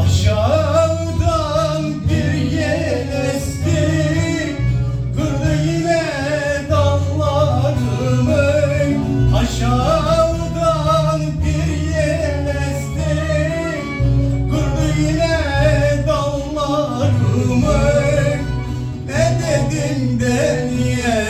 Aşağıdan bir yel esti Kırdı yine dallarımı. Aşağıdan bir yel esti Kırdı yine dallarımı. Ne dedim de niye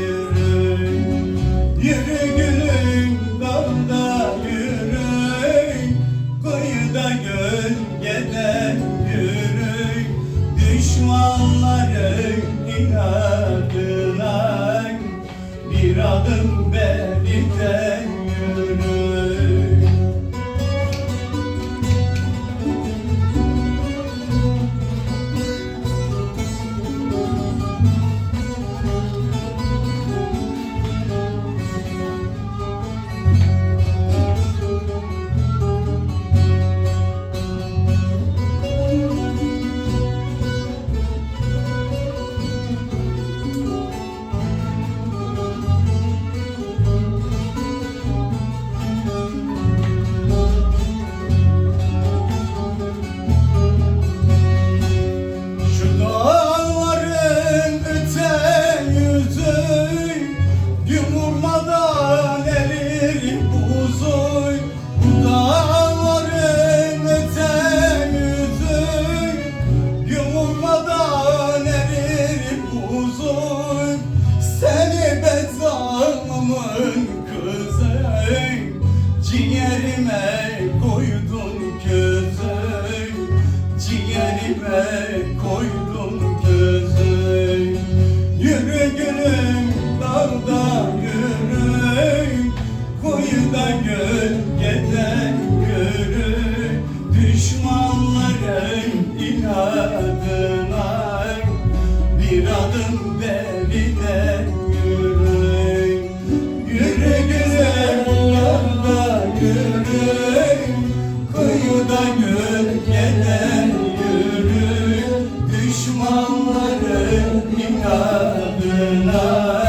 insanların inadına bir adım ben Ciğerime koydun közü Ciğerime koydun Dünya buna